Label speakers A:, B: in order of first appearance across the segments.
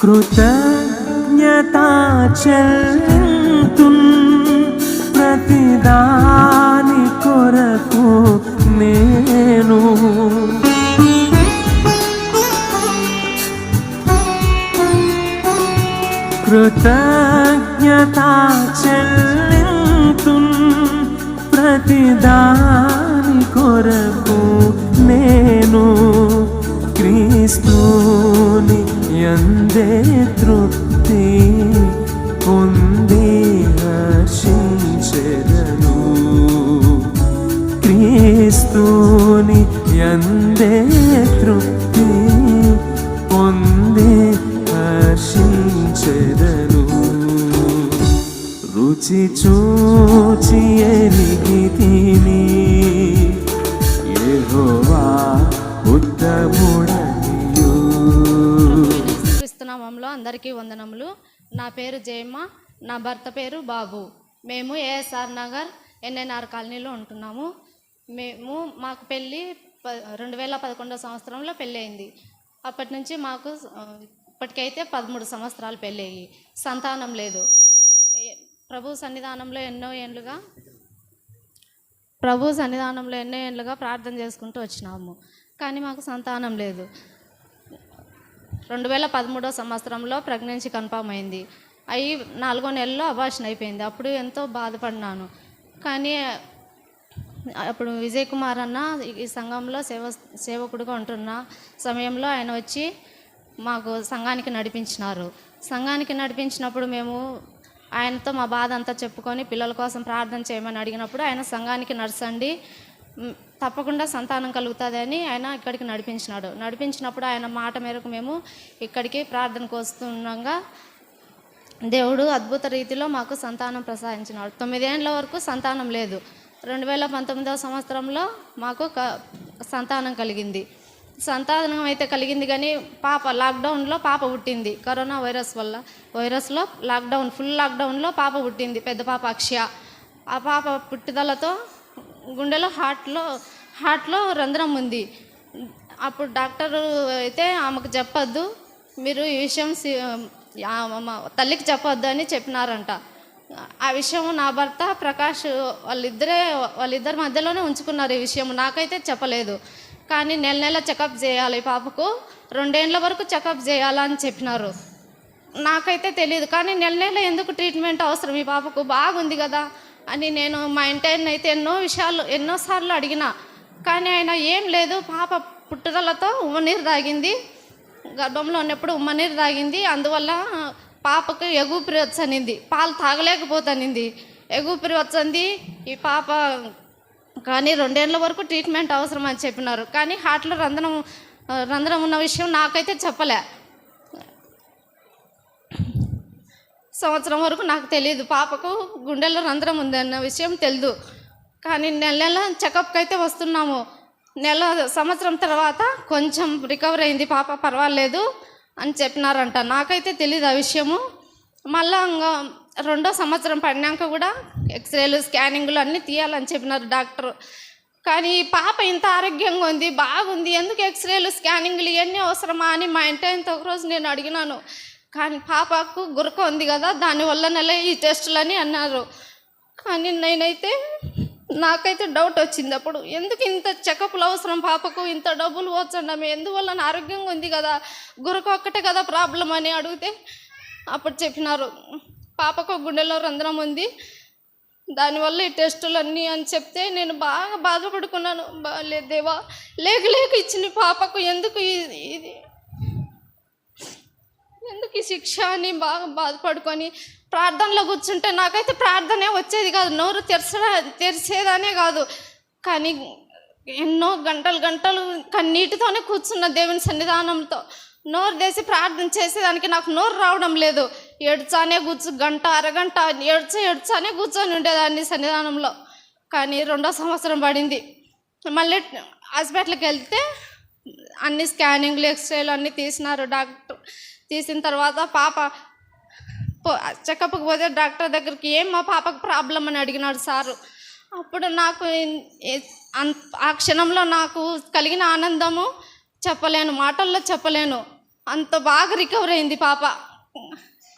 A: కృతజ్ఞతా చెల్లింతున్ ప్రతిదాని కొరకు నేను. కృతజ్ఞతా చెల్లింతున్ ప్రతిదాని కొరకు నేను. క్రీస్తుని ఎందే తృప్తి పొంది హర్షించెదను క్రీస్తుని ఎందే తృప్తి పొంది హర్షించెదను రుచి చూచి ఎరిగి తిని
B: క్రీస్తునామంలో అందరికీ వందనములు. నా పేరు జయమ్మ నా భర్త పేరు బాబు. మేము ఏఎస్ఆర్ నగర్ ఎన్ఎన్ఆర్ కాలనీలో ఉంటున్నాము. మేము మాకు పెళ్ళి ప రెండు వేల పదకొండో సంవత్సరంలో పెళ్ళి అయింది అప్పటి నుంచి మాకు ఇప్పటికైతే పదమూడు సంవత్సరాలు పెళ్ళయ్యి. సంతానం లేదు. ఏ- ప్రభు సన్నిధానంలో ఎన్నో ఏండ్లుగా ప్రభు సన్నిధానంలో ఎన్నో ఏండ్లుగా ప్రార్థన చేసుకుంటూ వచ్చినాము. కానీ మాకు సంతానం లేదు. రెండు వేల పదమూడో సంవత్సరంలో ప్రెగ్నెన్సీ కన్ఫామ్ అయింది. అయి నాలుగో నెలలో అబార్షన్ అయిపోయింది. అప్పుడు ఎంతో బాధపడినాను. కానీ అప్పుడు విజయ్ కుమార్ అన్న ఈ సంఘంలో సేవ సేవకుడుగా ఉంటున్న సమయంలో ఆయన వచ్చి మాకు సంఘానికి నడిపించినారు. సంఘానికి నడిపించినప్పుడు మేము ఆయనతో మా బాధ అంతా చెప్పుకొని పిల్లల కోసం ప్రార్థన చేయమని అడిగినప్పుడు ఆయన సంఘానికి నడుచండి తప్పకుండా సంతానం కలుగుతుంది అని ఆయన ఇక్కడికి నడిపించినాడు. నడిపించినప్పుడు ఆయన మాట మేరకు మేము ఇక్కడికి ప్రార్థనకు వస్తుండగా దేవుడు అద్భుత రీతిలో మాకు సంతానం ప్రసాదించినాడు. తొమ్మిదేండ్ల వరకు సంతానం లేదు. రెండు వేల పంతొమ్మిదవ సంవత్సరంలో మాకు క సంతానం కలిగింది. సంతానం అయితే కలిగింది కానీ పాప లాక్డౌన్లో పాప పుట్టింది. కరోనా వైరస్ వల్ల వైరస్లో లాక్డౌన్ ఫుల్ లాక్డౌన్లో పాప పుట్టింది. పెద్ద పాప అక్షయ. ఆ పాప పుట్టుదలతో గుండెలో హార్ట్లో హార్ట్లో రంధ్రం ఉంది. అప్పుడు డాక్టర్ అయితే ఆమెకు చెప్పొద్దు మీరు ఈ విషయం సి- మా తల్లికి చెప్పొద్దు అని చెప్పినారంట. ఆ విషయం నా భర్త ప్రకాష్ వాళ్ళిద్దరే వాళ్ళిద్దరి మధ్యలోనే ఉంచుకున్నారు ఈ విషయం. నాకైతే చెప్పలేదు. కానీ నెల నెల చెకప్ చేయాలి ఈ పాపకు రెండేండ్ల వరకు చెకప్ చేయాలని చెప్పినారు. నాకైతే తెలియదు కానీ నెల నెల ఎందుకు ట్రీట్మెంట్ అవసరం? ఈ పాపకు బాగుంది కదా. అని నేను మా ఇంటాయన అయితే ఎన్నో విషయాలు ఎన్నోసార్లు అడిగిన. కానీ ఆయన ఏం లేదు పాప పుట్టుదలతో ఉమ్మనీరు తాగింది. గర్భంలో ఉన్నప్పుడు ఉమ్మనీరు తాగింది. అందువల్ల పాపకు ఎగుపిరి వచ్చనింది పాలు తాగలేకపోతానింది. ఎగుపిరి వచ్చింది ఈ పాప కానీ రెండేళ్ళ వరకు ట్రీట్మెంట్ అవసరం అని చెప్పినారు. కానీ హార్ట్లో రంధ్రం రంధ్రం ఉన్న విషయం నాకైతే చెప్పలే. సంవత్సరం వరకు నాకు తెలియదు. పాపకు గుండెల్లో రంధ్రం ఉందన్న విషయం తెలియదు కానీ నెల నెల చెకప్కి అయితే వస్తున్నాము. నెల సంవత్సరం తర్వాత కొంచెం రికవర్ అయింది. పాప పర్వాలేదు అని చెప్పినారంట. నాకైతే తెలియదు ఆ విషయము. మళ్ళా ఇంకా రెండో సంవత్సరం పడినాక కూడా ఎక్స్రేలు స్కానింగ్లు అన్నీ తీయాలని చెప్పినారు డాక్టర్. కానీ ఈ పాప ఇంత ఆరోగ్యంగా ఉంది బాగుంది. ఎందుకు ఎక్స్రేలు స్కానింగ్లు ఇవన్నీ అవసరమా అని మా ఇంటి ఆయనతో ఒకరోజు నేను అడిగినాను. కానీ పాపకు గురక ఉంది కదా దానివల్ల నెల ఈ టెస్టులని అన్నారు. కానీ నేనైతే నాకైతే డౌట్ వచ్చింది అప్పుడు. ఎందుకు ఇంత చెకప్లు అవసరం పాపకు? ఇంత డబ్బులు వచ్చండి ఎందువల్ల ఆరోగ్యంగా ఉంది కదా? గురక ఒక్కటే కదా ప్రాబ్లం అని అడిగితే అప్పుడు చెప్పినారు. పాపకు గుండెలో రంధ్రం ఉంది. దానివల్ల ఈ టెస్టులు అన్నీ అని చెప్తే నేను బాగా బాధపడుకున్నాను. లేదేవా లే దేవా లేక లేక ఇచ్చిన పాపకు. ఎందుకు ఇది ఇది ఎందుకు ఈ శిక్ష అని బాగా బాధపడుకొని ప్రార్థనలో కూర్చుంటే నాకైతే ప్రార్థనే వచ్చేది కాదు నోరు తెరచడా తెరిచేదానే కాదు. కానీ ఎన్నో గంటలు గంటలు కన్నీటితోనే కూర్చున్న దేవుని సన్నిధానంతో నోరు తెసి ప్రార్థన చేసేదానికి నాకు నోరు రావడం లేదు. ఏడ్చానే కూర్చు గంట అరగంట ఏడ్చ ఏడ్చానే కూర్చొని ఉండేదాన్ని సన్నిధానంలో. కానీ రెండో సంవత్సరం పడింది. మళ్ళీ హాస్పిటల్కి వెళ్తే అన్ని స్కానింగ్లు ఎక్స్రేలు అన్నీ తీసినారు డాక్టర్. తీసిన తర్వాత పాప చెకప్కి పోతే డాక్టర్ దగ్గరికి ఏం మా పాపకు ప్రాబ్లం అని అడిగినాడు సారు. అప్పుడు నాకు అన్- ఆ క్షణంలో నాకు కలిగిన ఆనందము చెప్పలేను మాటల్లో చెప్పలేను. అంత బాగా రికవర్ అయింది పాప.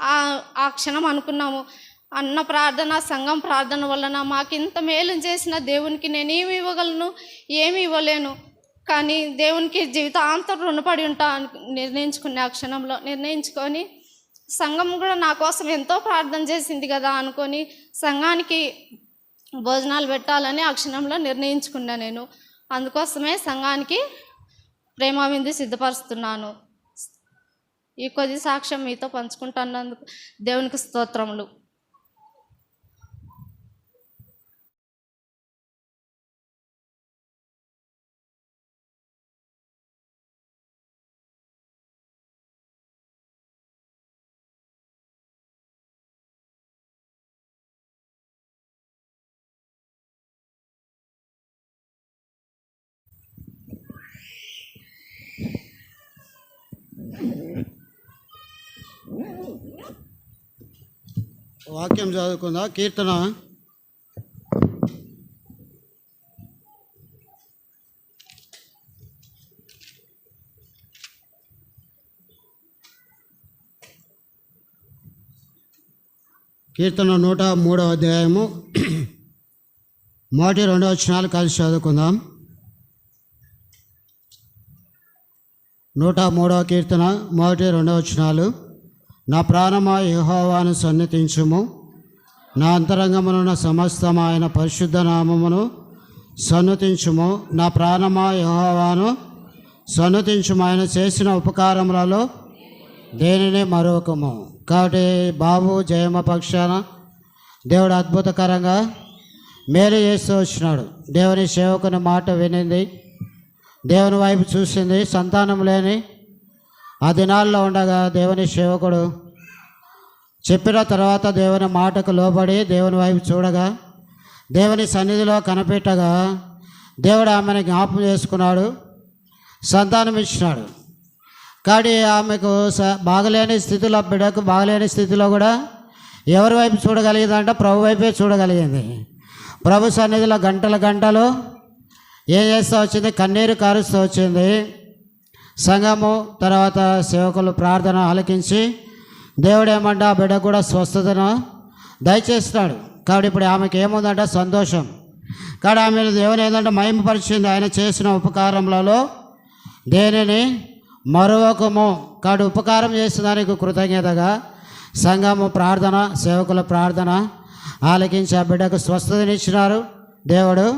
B: ఆ- క్షణం అనుకున్నాము. అన్న ప్రార్థన సంఘం ప్రార్థన వలన మాకు ఇంత మేలు చేసిన దేవునికి నేనేమి ఇవ్వగలను? ఏమి ఇవ్వలేను. కానీ దేవునికి జీవితాంతం రుణపడి ఉంటా అని నిర్ణయించుకునే ఆ క్షణంలో నిర్ణయించుకొని సంఘం కూడా నా కోసం ఎంతో ప్రార్థన చేసింది కదా అనుకొని సంఘానికి భోజనాలు పెట్టాలని ఆ క్షణంలో నిర్ణయించుకున్నా నేను. అందుకోసమే సంఘానికి ప్రేమ విందు సిద్ధపరుస్తున్నాను. ఈ కొద్ది సాక్ష్యం మీతో పంచుకుంటున్నందుకు దేవునికి స్తోత్రములు.
C: వాక్యం చదువుకుందా? కీర్తన? కీర్తన నూట మూడవ అధ్యాయము. మొదటి రెండవ వచనాలు కలిసి చదువుకుందాం. నూట మూడవ కీర్తన మొదటి రెండవ వచనాలు. నా ప్రాణమా యహోవాను సన్నిధించుము. నా అంతరంగమునున్న సమస్తం ఆయన పరిశుద్ధ నామమును సన్నతించుము నా ప్రాణమా యహోవాను సన్నతించుము ఆయన చేసిన ఉపకారములలో దేనిని మరొకము? కాబట్టి బాబు జయమ పక్షాన దేవుడు అద్భుతకరంగా మేలు చేస్తూ వచ్చినాడు. దేవుని సేవకుని మాట వినింది. దేవుని వైపు చూసింది. సంతానం లేని ఆ దినాల్లో ఉండగా దేవుని సేవకుడు చెప్పిన తర్వాత దేవుని మాటకు లోబడి దేవుని వైపు చూడగా దేవుని సన్నిధిలో కనిపెట్టగా దేవుడు ఆమెను జ్ఞాపం చేసుకున్నాడు సంతానం ఇచ్చినాడు. కానీ ఆమెకు స బాగలేని స్థితిలో బిడ్డకు బాగలేని స్థితిలో కూడా ఎవరి వైపు చూడగలిగిందంటే ప్రభు వైపే చూడగలిగింది. ప్రభు సన్నిధిలో గంటల గంటలు ఏం చేస్తూ వచ్చింది? కన్నీరు కారుస్తూ వచ్చింది. సంఘము తర్వాత సేవకులు ప్రార్థన ఆలకించి దేవుడు ఏమంటే ఆ బిడ్డ కూడా స్వస్థతను దయచేస్తాడు. కాబట్టి ఇప్పుడు ఆమెకి ఏముందంటే సంతోషం. కానీ ఆమె దేవుని ఏంటంటే మహిమపరిచింది. ఆయన చేసిన ఉపకారములలో దేనిని మరొకము కాడు ఉపకారం చేసిన దానికి కృతజ్ఞతగా సంఘము ప్రార్థన సేవకుల ప్రార్థన ఆలకించి ఆ బిడ్డకు స్వస్థతనిచ్చినారు దేవుడు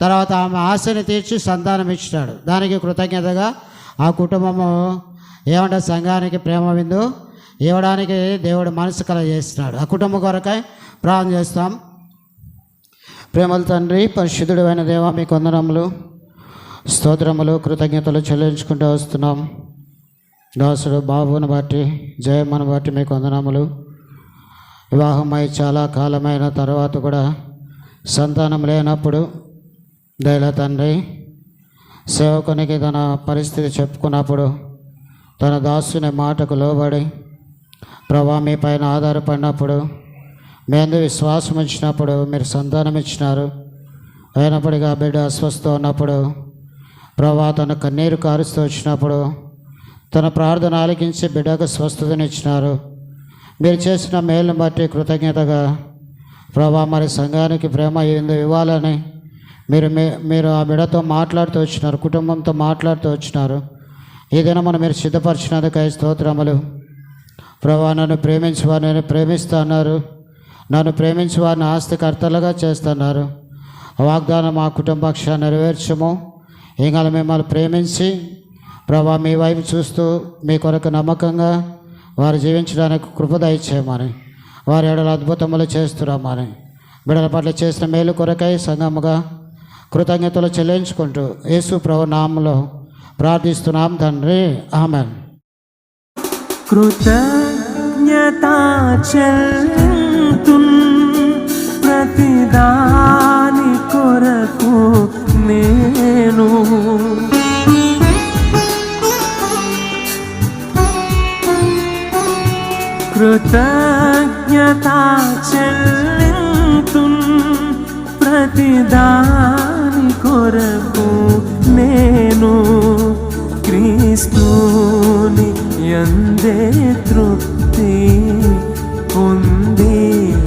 C: తర్వాత ఆమె ఆశని తీర్చి సంతానం ఇచ్చినాడు. దానికి కృతజ్ఞతగా ఆ కుటుంబము ఏమంటే సంఘానికి ప్రేమ విందు ఇవ్వడానికి దేవుడు మనసు కలగజేస్తున్నాడు. ఆ కుటుంబం కొరకై ప్రార్థన చేస్తాం. ప్రేమల తండ్రి పరిశుద్ధుడు అయిన దేవ మీ కొందనములు స్తోత్రములు కృతజ్ఞతలు చెల్లించుకుంటూ వస్తున్నాం. దాసుడు బాబుని బట్టి జయమ్మను బట్టి మీ కొందనములు వివాహమై చాలా కాలమైన తర్వాత కూడా సంతానం లేనప్పుడు దయల తండ్రి సేవకునికి తన పరిస్థితి చెప్పుకున్నప్పుడు తన దాసుని మాటకు లోబడి ప్రభా మీ పైన ఆధారపడినప్పుడు మీ అందు విశ్వాసం ఇచ్చినప్పుడు మీరు సంతానం ఇచ్చినారు. అయినప్పటికీ ఆ బిడ్డ అస్వస్థ ఉన్నప్పుడు ప్రభా తన కన్నీరు కారుస్తూ వచ్చినప్పుడు తన ప్రార్థన ఆలకించి బిడ్డకు స్వస్థతనిచ్చినారు మీరు చేసిన మేలును బట్టి కృతజ్ఞతగా ప్రభా మరి సంఘానికి ప్రేమ ఏందో ఇవ్వాలని మీరు మీరు ఆ బిడతో మాట్లాడుతూ వచ్చినారు కుటుంబంతో మాట్లాడుతూ వచ్చినారు. ఏదైనా మనం మీరు సిద్ధపరిచినందుకై స్తోత్రములు. ప్రభా నన్ను ప్రేమించి వారు నేను ప్రేమిస్తున్నారు నన్ను ప్రేమించి వారిని ఆస్తికర్తలుగా చేస్తున్నారు. ఆ వాగ్దానం మా కుటుంబక్ష నెరవేర్చము. ఇంకా మిమ్మల్ని ప్రేమించి ప్రభా మీ వైపు చూస్తూ మీ కొరకు నమ్మకంగా వారు జీవించడానికి కృపద ఇచ్చేయమని వారి ఎడల అద్భుతములు చేస్తున్నామని బిడల పట్ల చేసిన మేలు కొరకై సంగముగా కృతజ్ఞతలు చెల్లించుకుంటూ యేసు ప్రభు నామంలో ప్రార్థిస్తున్నాం తండ్రి. ఆమెన్.
A: కృతజ్ఞతా చెల్లింతున్ ప్రతిదాని కొరకు నేను. కృతజ్ఞతా చెల్లింతున్ ప్రతిదాని పొందే తృప్తి పొంది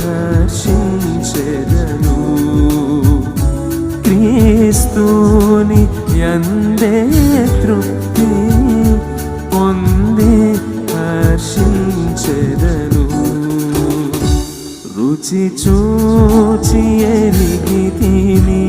A: హర్షించెదను. క్రీస్తుని ఎందే తృప్తి పొంది హర్షించెదను. రుచి చూచి ఎరిగి తిని